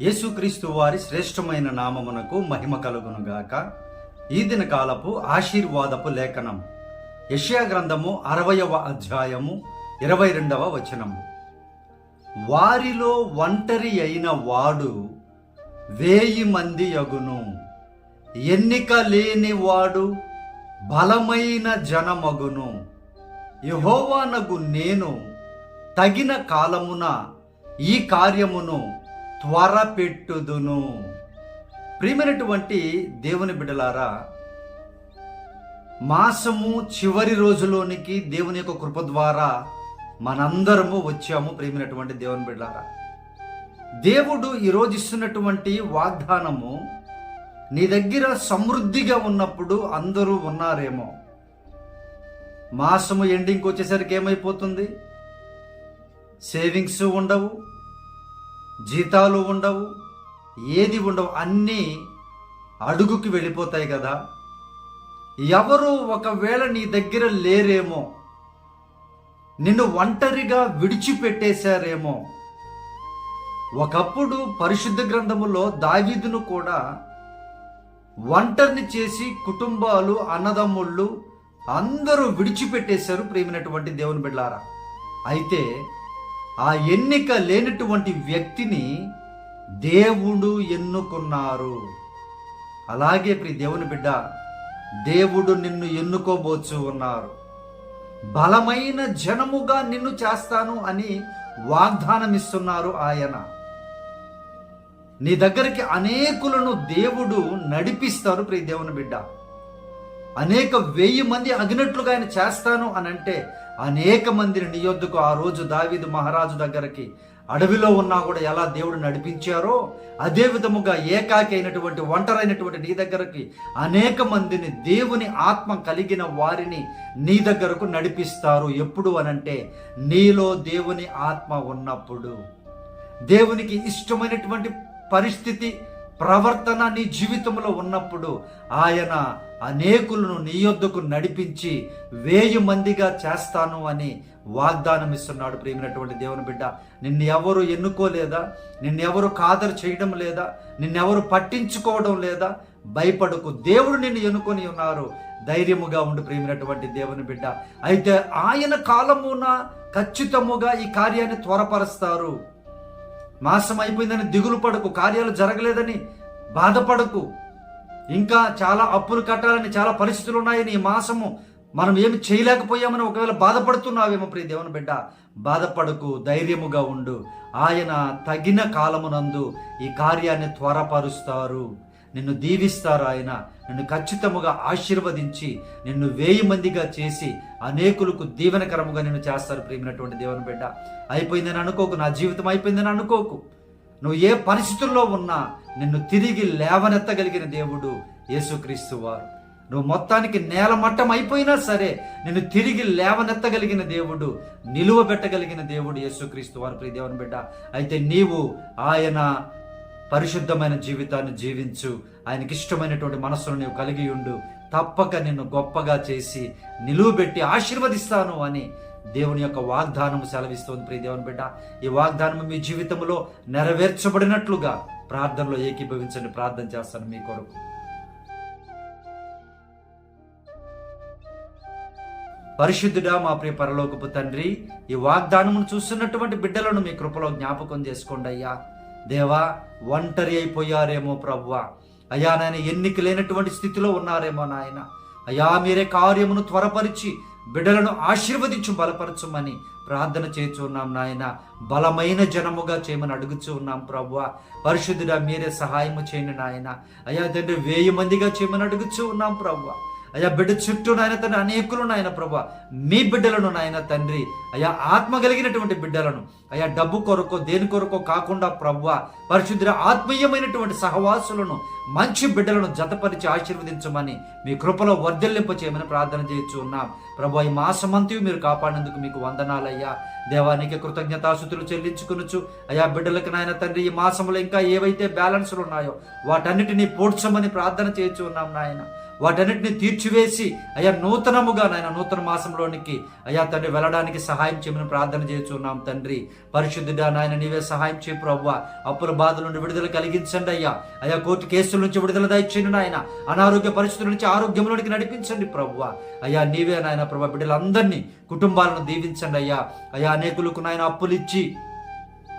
యేసుక్రీస్తు వారి శ్రేష్టమైన నామమునకు మహిమ కలుగునుగాక ఈ దిన కాలపు ఆశీర్వాదపు లేఖనం. యష్యా గ్రంథము అరవయవ అధ్యాయము ఇరవై రెండవ వచనము వారిలో ఒంటరి అయిన వాడు వేయి మంది యగును ఎన్నిక లేని వాడు బలమైన జనమగును. యహోవానగు నేను తగిన కాలమున ఈ కార్యమును త్వరపెట్టుదును. ప్రియమైనటువంటి దేవుని బిడ్డలారా మాసము చివరి రోజులోనికి దేవుని యొక్క కృప ద్వారా మనందరము వచ్చాము ప్రియమైనటువంటి దేవుని బిడ్డలారా. దేవుడు ఈరోజు ఇస్తున్నటువంటి వాగ్దానము నీ దగ్గర సమృద్ధిగా ఉన్నప్పుడు అందరూ ఉన్నారేమో. మాసము ఎండింగ్కి వచ్చేసరికి ఏమైపోతుంది? సేవింగ్స్ ఉండవు జీతాలు ఉండవు ఏది ఉండవు అన్నీ అడుగుకి వెళ్ళిపోతాయి కదా. ఎవరు ఒకవేళ నీ దగ్గర లేరేమో నిన్ను ఒంటరిగా విడిచిపెట్టేశారేమో. ఒకప్పుడు పరిశుద్ధ గ్రంథములో దావీదును కూడా ఒంటరిని చేసి కుటుంబాలు అన్నదమ్ముళ్ళు అందరూ విడిచిపెట్టేశారు ప్రేమినటువంటి దేవుని బిడ్డారా అయితే ఆ ఎన్నిక లేనటువంటి వ్యక్తిని దేవుడు ఎన్నుకున్నారు. అలాగే ప్రి దేవుని బిడ్డ దేవుడు నిన్ను ఎన్నుకోబోచు ఉన్నారు. బలమైన జనముగా నిన్ను చేస్తాను అని వాగ్దానమిస్తున్నారు ఆయన. నీ దగ్గరికి అనేకులను దేవుడు నడిపిస్తారు ప్రియ దేవుని బిడ్డ. అనేక వెయ్యి మంది అగినట్లుగా ఆయన చేస్తాను అని అంటే అనేక మందిని నీ యొద్దకు ఆ రోజు దావీదు మహారాజు దగ్గరికి అడవిలో ఉన్నా కూడా ఎలా దేవుడు నడిపించారో అదే విధముగా ఏకాకి అయినటువంటి ఒంటరైనటువంటి నీ దగ్గరకి అనేక మందిని దేవుని ఆత్మ కలిగిన వారిని నీ దగ్గరకు నడిపిస్తారు. ఎప్పుడు అనంటే నీలో దేవుని ఆత్మ ఉన్నప్పుడు. దేవునికి ఇష్టమైనటువంటి పరిస్థితి ప్రవర్తన నీ జీవితంలో ఉన్నప్పుడు ఆయన అనేకులను నీ యొద్దకు నడిపించి వేయి మందిగా చేస్తాను అని వాగ్దానం ఇస్తున్నాడు ప్రేమినటువంటి దేవుని బిడ్డ. నిన్ను ఎవరు ఎన్నుకోలేదా? నిన్నెవరు కాదరు చేయడం లేదా? నిన్నెవరు పట్టించుకోవడం లేదా? భయపడకు. దేవుడు నిన్ను ఎన్నుకొని ఉన్నారు. ధైర్యముగా ఉండి ప్రేమినటువంటి దేవుని బిడ్డ. అయితే ఆయన కాలమున ఖచ్చితముగా ఈ కార్యాన్ని త్వరపరుస్తారు. మాసం అయిపోయిందని దిగులు పడకు కార్యాలు జరగలేదని బాధపడకు. ఇంకా చాలా అప్పులు కట్టాలని చాలా పరిస్థితులు ఉన్నాయని ఈ మాసము మనం ఏమి చేయలేకపోయామని ఒకవేళ బాధపడుతున్నావేమో ప్రియ దేవుని బిడ్డ బాధపడకు ధైర్యముగా ఉండు. ఆయన తగిన కాలమునందు ఈ కార్యాన్ని త్వరపరుస్తారు. నిన్ను దీవిస్తారు ఆయన? నిన్ను ఖచ్చితముగా ఆశీర్వదించి నిన్ను వేయి మందిగా చేసి అనేకులకు దీవెనకరముగా నిన్ను చేస్తారు ప్రేమినటువంటి దేవుని బిడ్డ. అయిపోయిందని అనుకోకు నా జీవితం అయిపోయిందని అనుకోకు. నువ్వు ఏ పరిస్థితుల్లో ఉన్నా నిన్ను తిరిగి లేవనెత్తగలిగిన దేవుడు యేసుక్రీస్తు వారు. నువ్వు మొత్తానికి నేల మట్టం అయిపోయినా సరే నిన్ను తిరిగి లేవనెత్తగలిగిన దేవుడు నిలువ పెట్టగలిగిన దేవుడు యేసుక్రీస్తు వారు ప్రియ దేవుని బిడ్డ. అయితే నీవు ఆయన పరిశుద్ధమైన జీవితాన్ని జీవించు. ఆయనకి ఇష్టమైనటువంటి మనస్సును నీవు కలిగి ఉండు. తప్పక నిన్ను గొప్పగా చేసి నిలువబెట్టి ఆశీర్వదిస్తాను అని దేవుని యొక్క వాగ్దానము సెలవిస్తోంది. ప్రియ దేవుని బిడ్డ ఈ వాగ్దానం మీ జీవితంలో నెరవేర్చబడినట్లుగా ప్రార్థనలో ఏకీభవించండి. ప్రార్థన చేస్తాను మీ కొరకు. పరిశుద్ధుడా మా ప్రియ పరలోకపు తండ్రి ఈ వాగ్దానమును చూస్తున్నటువంటి బిడ్డలను మీ కృపలో జ్ఞాపకం చేసుకోండి అయ్యా. దేవా ఒంటరి అయిపోయారేమో ప్రభువ. అయ్యా నాయన ఎన్నిక లేనటువంటి స్థితిలో ఉన్నారేమో నాయన. అయ్యా మీరే కార్యమును త్వరపరిచి బిడ్డలను ఆశీర్వదించు బలపరచుమని ప్రార్థన చేస్తున్నాం నాయన. బలమైన జనముగా చేయమని అడుగుచూ ఉన్నాం ప్రవ్వా పరిశుద్ధుడా మీరే సహాయము చేయండి నాయన. అయ్యా తండ్రి వేయి మందిగా చేయమని అడుగుచూ ఉన్నాం ప్రవ్వా అయ్యా బిడ్డ చుట్టూ నాయన తండ్రి అనేకులు నాయన ప్రభా. మీ బిడ్డలను నాయన తండ్రి. అయ్యా ఆత్మ కలిగినటువంటి బిడ్డలను. అయ్యా డబ్బు కొరకో దేని కొరకో కాకుండా ప్రభా పరిశుద్ధ ఆత్మీయమైనటువంటి సహవాసులను మంచి బిడ్డలను జతపరిచి ఆశీర్వదించమని మీ కృపలో వర్ధల్లింప చేయమని ప్రార్థన చేయొచ్చు ఉన్నాం. ప్రభు ఈ మాసమంతి మీరు కాపాడినందుకు మీకు వందనాలయ్యా. దేవానికి కృతజ్ఞతాసుతులు చెల్లించుకునొచ్చు అయ్యా బిడ్డలకు నాయన తండ్రి ఈ మాసంలో ఇంకా ఏవైతే బ్యాలెన్స్లు ఉన్నాయో వాటన్నిటినీ పోడ్చమని ప్రార్థన చేయొచ్చు ఉన్నాం నాయన. వాటన్నిటిని తీర్చివేసి అయ్యా నూతనముగా నాయన నూతన మాసంలోనికి అయ్యా తండ్రి వెళ్ళడానికి సహాయం చేయమని ప్రార్థన చేస్తున్నాం తండ్రి. పరిశుద్ధుడా నాయన నీవే సహాయం చేయి ప్రవ్వ. అప్పుల బాధల నుండి విడుదల కలిగించండి అయ్యా. అయ్యా కోర్టు కేసుల నుంచి విడుదల దయచేయండి నాయన. అనారోగ్య పరిస్థితుల నుంచి ఆరోగ్యంలోనికి నడిపించండి ప్రవ్వ. అయ్యా నీవే నాయన ప్రభా బిడ్డలందరినీ కుటుంబాలను దీవించండి అయ్యా. అయ్యా అనేకులకు నాయన అప్పులు ఇచ్చి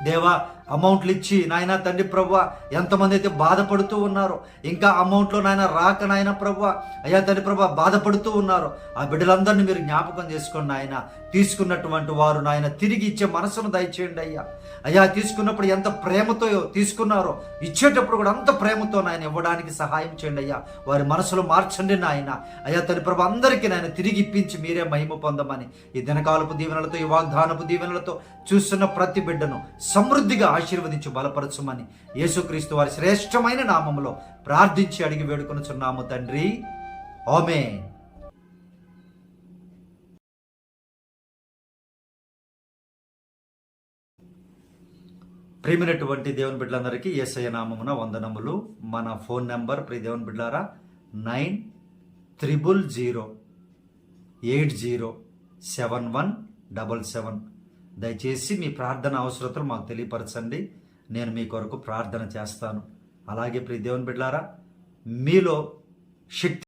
దేవా అమౌంట్లు ఇచ్చి నాయన తండ్రి ప్రభు ఎంతమంది అయితే బాధపడుతూ ఉన్నారో ఇంకా అమౌంట్లో నాయన రాక నాయన ప్రభు అయ్యా తండ్రి ప్రభు బాధపడుతూ ఉన్నారు ఆ బిడ్డలందరినీ మీరు జ్ఞాపకం చేసుకోండి నాయన. తీసుకున్నటువంటి వారు నాయన తిరిగి ఇచ్చే మనసును దయచేయండి అయ్యా. అయ్యా తీసుకున్నప్పుడు ఎంత ప్రేమతో తీసుకున్నారో ఇచ్చేటప్పుడు కూడా అంత ప్రేమతో నాయన ఇవ్వడానికి సహాయం చేయండి అయ్యా. వారి మనసులో మార్చండి నాయన. అయ్యా తండ్రి ప్రభు అందరికీ నాయన తిరిగి ఇప్పించి మీరే మహిమ పొందమని. ఈ దినకాలపు దీవెనలతో ఈ వాగ్దానపు దీవెనలతో చూస్తున్న ప్రతి బిడ్డను సమృద్ధిగా ఆశీర్వదించి బలపరచమని యేసుక్రీస్తు వారి శ్రేష్టమైన నామంలో ప్రార్థించి అడిగి వేడుకొనుచున్నాము తండ్రి. ఓమే ప్రేమినటువంటి దేవుని బిడ్డలందరికీ ఏసయ్య నామమున వందనములు. మన ఫోన్ నెంబర్ ప్రియ దేవుని బిడ్డారా nine triple zero eight zero seven one double seven దయచేసి మీ ప్రార్థన అవసరతలు మాకు తెలియపరచండి. నేను మీ కొరకు ప్రార్థన చేస్తాను. అలాగే ప్రియ దేవుని బిడ్డారా మీలో శక్తి